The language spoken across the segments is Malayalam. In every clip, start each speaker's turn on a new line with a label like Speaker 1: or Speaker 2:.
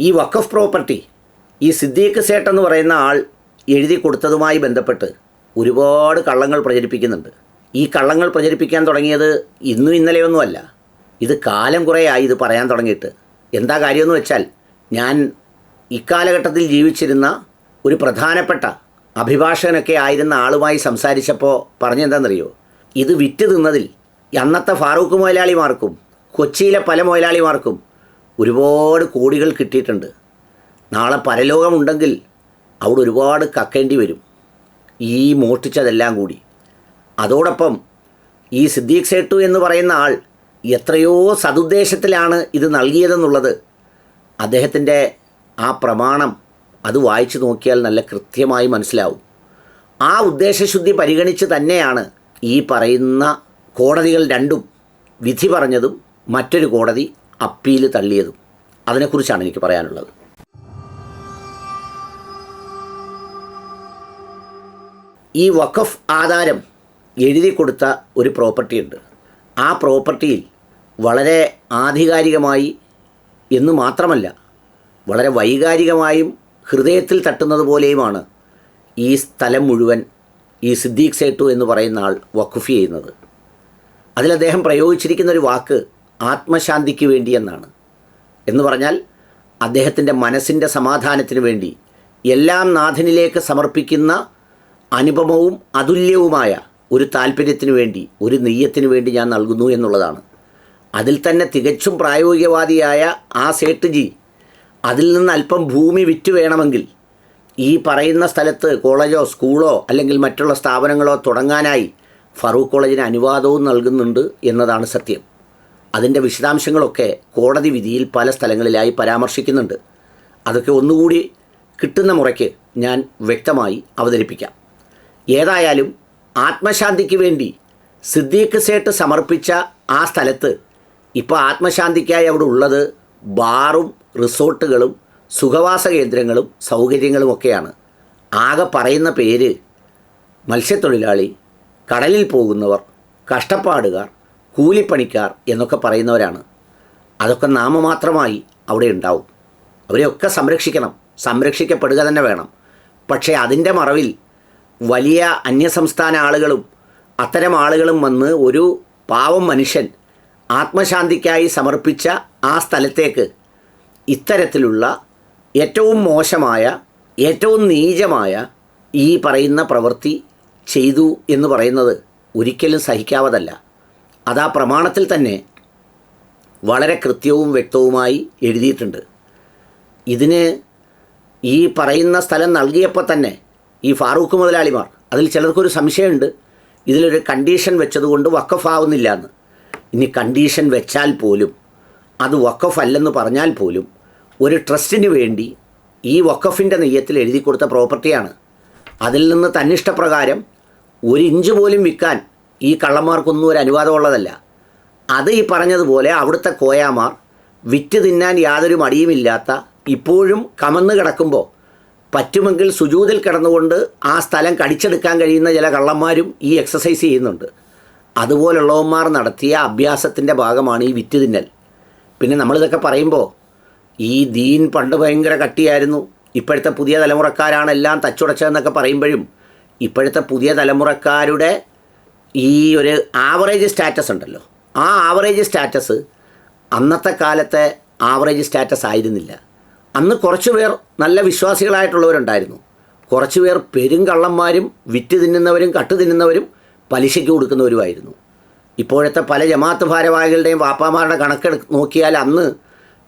Speaker 1: ഈ വഖഫ് പ്രോപ്പർട്ടി ഈ സിദ്ദീഖ് സേട്ട് എന്ന് പറയുന്ന ആൾ എഴുതി കൊടുത്തതുമായി ബന്ധപ്പെട്ട് ഒരുപാട് കള്ളങ്ങൾ പ്രചരിപ്പിക്കുന്നുണ്ട്. ഈ കള്ളങ്ങൾ പ്രചരിപ്പിക്കാൻ തുടങ്ങിയത് ഇന്നും ഇന്നലെയൊന്നുമല്ല. ഇത് കാലം കുറേയായി ഇത് പറയാൻ തുടങ്ങിയിട്ട്. എന്താ കാര്യമെന്ന് വെച്ചാൽ ഞാൻ ഇക്കാലഘട്ടത്തിൽ ജീവിച്ചിരുന്ന ഒരു പ്രധാനപ്പെട്ട അഭിഭാഷകനൊക്കെ ആയിരുന്ന ആളുമായി സംസാരിച്ചപ്പോൾ പറഞ്ഞെന്താണെന്നറിയോ? ഇത് വിറ്റ് തിന്നതിൽ അന്നത്തെ ഫാറൂഖ് മുതലാളിമാർക്കും കൊച്ചിയിലെ പല മുതലാളിമാർക്കും ഒരുപാട് കോടികൾ കിട്ടിയിട്ടുണ്ട്. നാളെ പരലോകമുണ്ടെങ്കിൽ അവിടെ ഒരുപാട് കക്കേണ്ടി വരും. ഈ മോഷ്ടിച്ചതെല്ലാം കൂടി. അതോടൊപ്പം ഈ സിദ്ദീഖ് സേട്ടു എന്ന് പറയുന്ന ആൾ എത്രയോ സതുദ്ദേശത്തിലാണ് ഇത് നൽകിയതെന്നുള്ളത്. അദ്ദേഹത്തിന്റെ ആ പ്രമാണം അത് വായിച്ചു നോക്കിയാൽ നല്ല കൃത്യമായി മനസ്സിലാവും. ആ ഉദ്ദേശശുദ്ധി പരിഗണിച്ച് തന്നെയാണ് ഈ പറയുന്ന കോടതികൾ രണ്ടും വിധി പറഞ്ഞതും മറ്റൊരു കോടതി അപ്പീൽ തള്ളിയതും. അതിനെക്കുറിച്ചാണ് എനിക്ക് പറയാനുള്ളത്. ഈ വഖഫ് ആധാരം എഴുതി കൊടുത്ത ഒരു പ്രോപ്പർട്ടി ഉണ്ട് ആ പ്രോപ്പർട്ടിയിൽ വളരെ ആധികാരികമായി എന്ന് മാത്രമല്ല വളരെ വൈകാരികമായും ഹൃദയത്തിൽ തട്ടുന്നത് പോലെയുമാണ് ഈ സ്ഥലം മുഴുവൻ ഈ സിദ്ദീഖ് സേട്ടു എന്ന് പറയുന്ന ആൾ വഖഫ് ചെയ്യുന്നത്. അതിൽ അദ്ദേഹം പ്രയോഗിച്ചിരിക്കുന്ന ഒരു വാക്ക് ആത്മശാന്തിക്ക് വേണ്ടി എന്നാണ്. എന്ന് പറഞ്ഞാൽ അദ്ദേഹത്തിന്റെ മനസ്സിന്റെ സമാധാനത്തിന് വേണ്ടി എല്ലാം നാഥനിലേക്ക് സമർപ്പിക്കുന്ന അനുപമവും അതുല്യവുമായ ഒരു താല്പര്യത്തിന് വേണ്ടി ഒരു നെയ്യത്തിന് വേണ്ടി ഞാൻ നൽകുന്നു എന്നുള്ളതാണ്. അതിൽ തന്നെ തികച്ചും പ്രായോഗികവാദിയായ ആ സേട്ടുജി അതിൽ നിന്ന് അല്പം ഭൂമി വിറ്റ് വേണമെങ്കിൽ ഈ പറയുന്ന സ്ഥലത്ത് കോളേജോ സ്കൂളോ അല്ലെങ്കിൽ മറ്റുള്ള സ്ഥാപനങ്ങളോ തുടങ്ങാനായി ഫറൂഖ് കോളേജിന് അനുവാദവും നൽകുന്നുണ്ട് എന്നതാണ് സത്യം. അതിന്റെ വിശദാംശങ്ങളൊക്കെ കോടതി വിധിയിൽ പല സ്ഥലങ്ങളിലായി പരാമർശിക്കുന്നുണ്ട്. അതൊക്കെ ഒന്നുകൂടി കിട്ടുന്ന മുറയ്ക്ക് ഞാൻ വ്യക്തമായി അവതരിപ്പിക്കാം. ഏതായാലും ആത്മശാന്തിക്ക് വേണ്ടി സിദ്ദീഖ് സേട്ട് സമർപ്പിച്ച ആ സ്ഥലത്ത് ഇപ്പോൾ ആത്മശാന്തിക്കായി അവിടെ ഉള്ളത് ബാറും റിസോർട്ടുകളും സുഖവാസ കേന്ദ്രങ്ങളും സൗകര്യങ്ങളുമൊക്കെയാണ് ആകെ പറയുന്ന പേര് മത്സ്യത്തൊഴിലാളി കടലിൽ പോകുന്നവർ കഷ്ടപ്പാടുകാർ കൂലിപ്പണിക്കാർ എന്നൊക്കെ പറയുന്നവരാണ്. അതൊക്കെ നാമമാത്രമായി അവിടെ ഉണ്ടാവും. അവരെയൊക്കെ സംരക്ഷിക്കണം. സംരക്ഷിക്കപ്പെടുക തന്നെ വേണം. പക്ഷേ അതിന്റെ മറവിൽ വലിയ അന്യസംസ്ഥാന ആളുകളും അത്തരം ആളുകളും വന്ന് ഒരു പാവം മനുഷ്യൻ ആത്മശാന്തിക്കായി സമർപ്പിച്ച ആ സ്ഥലത്തേക്ക് ഇത്തരത്തിലുള്ള ഏറ്റവും മോശമായ ഏറ്റവും നീചമായ ഈ പറയുന്ന പ്രവൃത്തി ചെയ്തു എന്ന് പറയുന്നത് ഒരിക്കലും സഹിക്കാവതല്ല. അത് ആ പ്രമാണത്തിൽ തന്നെ വളരെ കൃത്യവും വ്യക്തവുമായി എഴുതിയിട്ടുണ്ട്. ഇതിന് ഈ പറയുന്ന സ്ഥലം നൽകിയപ്പോൾ തന്നെ ഈ ഫാറൂഖ് മുതലാളിമാർ അതിൽ ചിലർക്കൊരു സംശയമുണ്ട് ഇതിലൊരു കണ്ടീഷൻ വെച്ചതുകൊണ്ട് വക്കഫാവുന്നില്ല എന്ന്. ഇനി കണ്ടീഷൻ വെച്ചാൽ പോലും അത് വക്കഫ് അല്ലെന്ന് പറഞ്ഞാൽ പോലും ഒരു ട്രസ്റ്റിന് വേണ്ടി ഈ വക്കഫിന്റെ നെയ്യത്തിൽ എഴുതി കൊടുത്ത പ്രോപ്പർട്ടിയാണ്. അതിൽ നിന്ന് തന്നിഷ്ടപ്രകാരം ഒരു ഇഞ്ച് പോലും വിൽക്കാൻ ഈ കള്ളന്മാർക്കൊന്നും ഒരു അനുവാദമുള്ളതല്ല. അത് ഈ പറഞ്ഞതുപോലെ അവിടുത്തെ കോയാമാർ വിറ്റ് തിന്നാൻ യാതൊരു മടിയുമില്ലാത്ത ഇപ്പോഴും കമന്ന് കിടക്കുമ്പോൾ പറ്റുമെങ്കിൽ സുജൂതിൽ കിടന്നുകൊണ്ട് ആ സ്ഥലം കടിച്ചെടുക്കാൻ കഴിയുന്ന ചില കള്ളന്മാരും ഈ എക്സസൈസ് ചെയ്യുന്നുണ്ട്. അതുപോലുള്ളവന്മാർ നടത്തിയ അഭ്യാസത്തിന്റെ ഭാഗമാണ് ഈ വിറ്റ് തിന്നൽ. പിന്നെ നമ്മളിതൊക്കെ പറയുമ്പോൾ ഈ ദീൻ പണ്ട് ഭയങ്കര കട്ടിയായിരുന്നു. ഇപ്പോഴത്തെ പുതിയ തലമുറക്കാരാണ് എല്ലാം തച്ചുടച്ചതെന്നൊക്കെ പറയുമ്പോഴും ഇപ്പോഴത്തെ പുതിയ തലമുറക്കാരുടെ ഈ ഒരു ആവറേജ് സ്റ്റാറ്റസ് ഉണ്ടല്ലോ. ആ ആവറേജ് സ്റ്റാറ്റസ് അന്നത്തെ കാലത്തെ ആവറേജ് സ്റ്റാറ്റസ് ആയിരുന്നില്ല. അന്ന് കുറച്ച് പേർ നല്ല വിശ്വാസികളായിട്ടുള്ളവരുണ്ടായിരുന്നു. കുറച്ച് പേർ പെരുങ്കള്ളന്മാരും വിറ്റ് തിന്നുന്നവരും കട്ട് തിന്നുന്നവരും പലിശയ്ക്ക് കൊടുക്കുന്നവരുമായിരുന്നു. ഇപ്പോഴത്തെ പല ജമാഅത്ത് ഭാരവാഹികളുടെയും വാപ്പാമാരുടെ കണക്കെടു നോക്കിയാൽ അന്ന്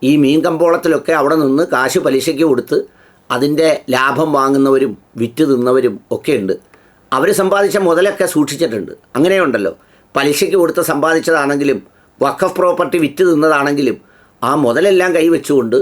Speaker 1: ഈ മീൻ കമ്പോളത്തിലൊക്കെ അവിടെ നിന്ന് കാശ് പലിശയ്ക്ക് കൊടുത്ത് അതിന്റെ ലാഭം വാങ്ങുന്നവരും വിറ്റ് തിന്നവരും ഒക്കെ ഉണ്ട്. അവർ സമ്പാദിച്ച മുതലൊക്കെ സൂക്ഷിച്ചിട്ടുണ്ട്. അങ്ങനെയുണ്ടല്ലോ. പലിശയ്ക്ക് കൊടുത്ത് സമ്പാദിച്ചതാണെങ്കിലും വഖഫ് പ്രോപ്പർട്ടി വിറ്റ് തിന്നതാണെങ്കിലും ആ മുതലെല്ലാം കൈവച്ചുകൊണ്ട്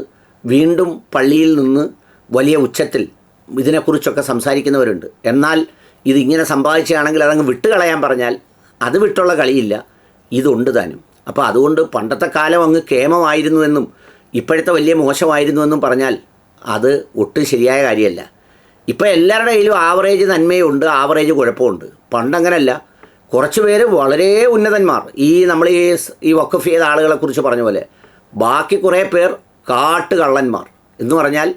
Speaker 1: വീണ്ടും പള്ളിയിൽ നിന്ന് വലിയ ഉച്ചത്തിൽ ഇതിനെക്കുറിച്ചൊക്കെ സംസാരിക്കുന്നവരുണ്ട്. എന്നാൽ ഇതിങ്ങനെ സമ്പാദിച്ചതാണെങ്കിൽ അതങ്ങ് വിട്ടുകളയാൻ പറഞ്ഞാൽ അത് വിട്ടുള്ള കളിയില്ല. ഇതുണ്ട് താനും. അപ്പോൾ അതുകൊണ്ട് പണ്ടത്തെ കാലം അങ്ങ് കേമമായിരുന്നുവെന്നും ഇപ്പോഴത്തെ വലിയ മോശമായിരുന്നുവെന്നും പറഞ്ഞാൽ അത് ഒട്ടും ശരിയായ കാര്യമല്ല. ഇപ്പോൾ എല്ലാവരുടെ കയ്യിലും ആവറേജ് നന്മയുണ്ട് ആവറേജ് കുഴപ്പമുണ്ട്. പണ്ടങ്ങനല്ല. കുറച്ച് പേര് വളരെ ഉന്നതന്മാർ. ഈ നമ്മൾ ഈ ഈ വക്കഫ് ചെയ്ത ആളുകളെക്കുറിച്ച് പറഞ്ഞ പോലെ. ബാക്കി കുറേ പേർ കാട്ടുകള്ളന്മാർ. എന്ന് പറഞ്ഞാൽ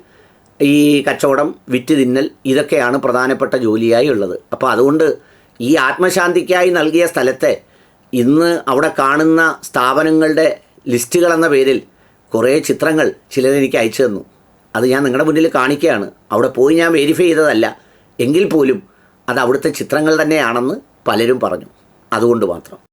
Speaker 1: ഈ കച്ചവടം വിറ്റ് തിന്നൽ ഇതൊക്കെയാണ് പ്രധാനപ്പെട്ട ജോലിയായി ഉള്ളത്. അപ്പോൾ അതുകൊണ്ട് ഈ ആത്മശാന്തിക്കായി നൽകിയ സ്ഥലത്തെ ഇന്ന് അവിടെ കാണുന്ന സ്ഥാപനങ്ങളുടെ ലിസ്റ്റുകളെന്ന പേരിൽ കുറേ ചിത്രങ്ങൾ ചിലതെനിക്ക് അയച്ചു തന്നു. അത് ഞാൻ നിങ്ങളുടെ മുന്നിൽ കാണിക്കുകയാണ് അവിടെ പോയി ഞാൻ വെരിഫൈ ചെയ്തതല്ല. എങ്കിൽ പോലും അത് അവിടുത്തെ ചിത്രങ്ങൾ തന്നെയാണെന്ന് പലരും പറഞ്ഞു. അതുകൊണ്ട് മാത്രം.